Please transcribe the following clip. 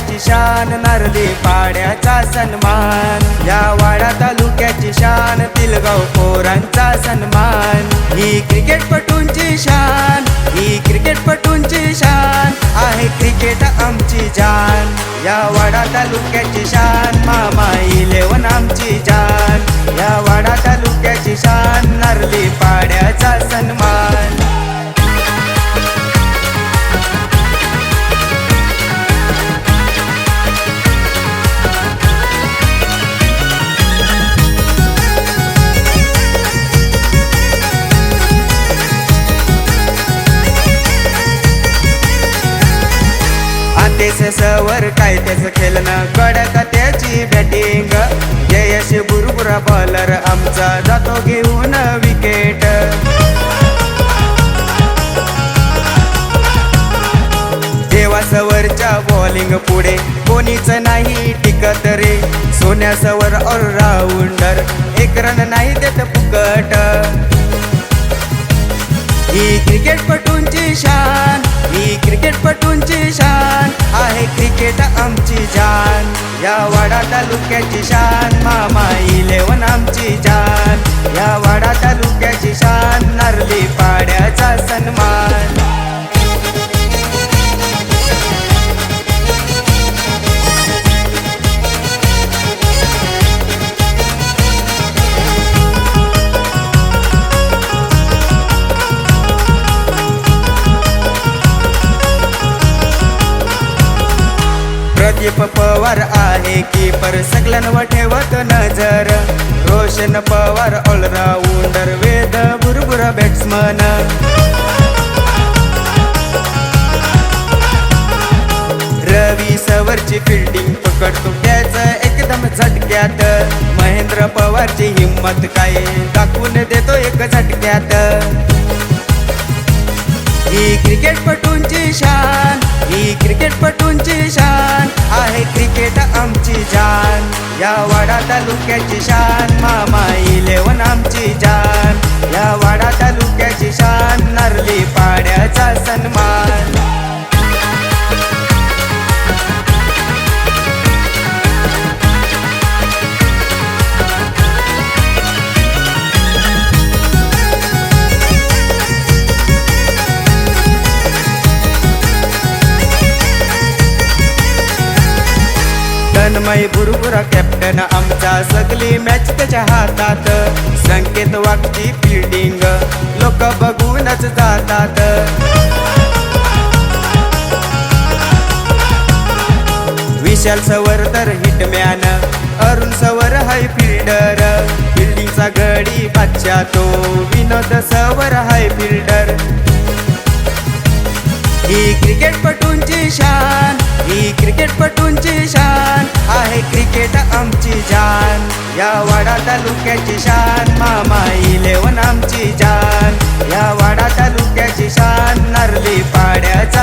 वाड्याची शान नरली पाड्याचा सन्मान. या वाडा तालुक्याची शान तिलगाव पोरांचा सन्मान. ही क्रिकेटपटूंची शान ही क्रिकेटपटूंची शान. आहे क्रिकेट आमची जान. या वाडा तालुक्याची शान मामाई सवर काय त्याच खेळणं कडक त्याची बॅटिंग जयश बुरबुरा बॉलर आमचा जातो घेऊन विकेट देवासवरच्या बॉलिंग पुढे कोणीच नाही टिकत रे. सोन्यासवर ऑलराऊंडर एक रन नाही देत फुकट. ही क्रिकेटपटूंची शा क्रिकेट आमची जान. या वाडा तालुक्याची शान. मामा इलेवन आमची जान. या वाडा तालुक्याची शान. नरली पाड्याचा सन्मान. प्रदीप पवार आहे कीपर सगळ्यांवर ठेवत नजर. रोशन पवार ऑलराऊंडर वेद बुरबुर बॅट्समन रवी सवरची फिल्डिंग पकडतो त्याच एकदम झटक्यात. महेंद्र पवारची हिंमत काय दाखवून देतो एक झटक्यात. ही क्रिकेटपटूंची शान. ही क्रिकेटपटूंची शान आहे क्रिकेट आमची जान. या वाडा तालुक्याची शान मामा इलेवन आमची जान. या वाडा तालुक्याची शान नरली पाड्याचा सन्मान. तन्मय बुरबुरा कॅप्टन आमचा सगळी मॅच त्याच्या हातात. संकेत वागची फिल्डिंग लोक बघूनच जातात. विशाल सवर तर हिटमॅन अरुण सवर हाय फिल्डर फिल्डिंगचा गडी बादशा तो विनोद सवर हाय फिल्डर ही क्रिकेटपटूंची शान. ही क्रिकेटपटूंची शान आहे क्रिकेट आमची जान. या वाडा तालुक्याची शान मामा इलेवन आमची जान. या वाडा तालुक्याची शान नरली पाड्याचा